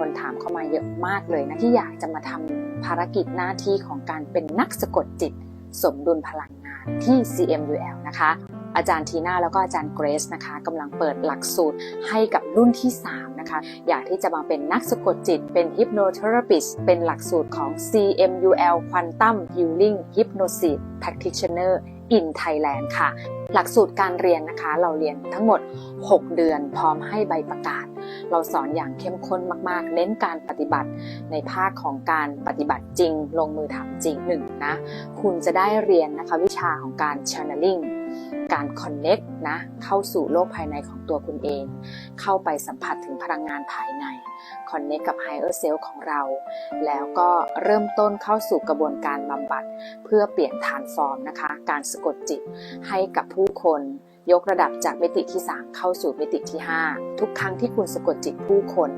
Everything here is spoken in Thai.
คนถามเข้ามาเยอะมากเลยนะที่อยากจะมาทำภารกิจหน้าที่ของการเป็นนักสะกดจิต สมดุลพลังงานที่ CMUL นะคะ อาจารย์ทีน่าแล้วก็อาจารย์เกรซนะคะกำลังเปิดหลักสูตรให้กับรุ่นที่ 3 นะคะ อยากที่จะมาเป็นนักสะกดจิต เป็น Hypnotherapist เป็นหลักสูตรของ CMUL Quantum Healing Hypnosis Practitioner in Thailand ค่ะ หลักสูตรการเรียนนะคะ เราเรียนทั้งหมด 6 เดือนพร้อมให้ใบประกาศ เราสอนอย่างเข้มข้นมากๆ เน้นการปฏิบัติในภาคของการปฏิบัติจริง ลงมือทำจริงหนึ่งนะคุณจะได้เรียนนะคะวิชาของการ channeling การ connect นะเข้าสู่โลกภายในของตัวคุณเอง เข้าไปสัมผัสถึงพลังงานภายใน connect กับ higher self ของเรา แล้วก็เริ่มต้นเข้าสู่กระบวนการบำบัด เพื่อเปลี่ยน transform นะคะ การสะกดจิตให้กับผู้คน ยกระดับจากมิติที่ 3 เข้าสู่มิติที่ 5 ทุกครั้งที่คุณสะกดจิตผู้คน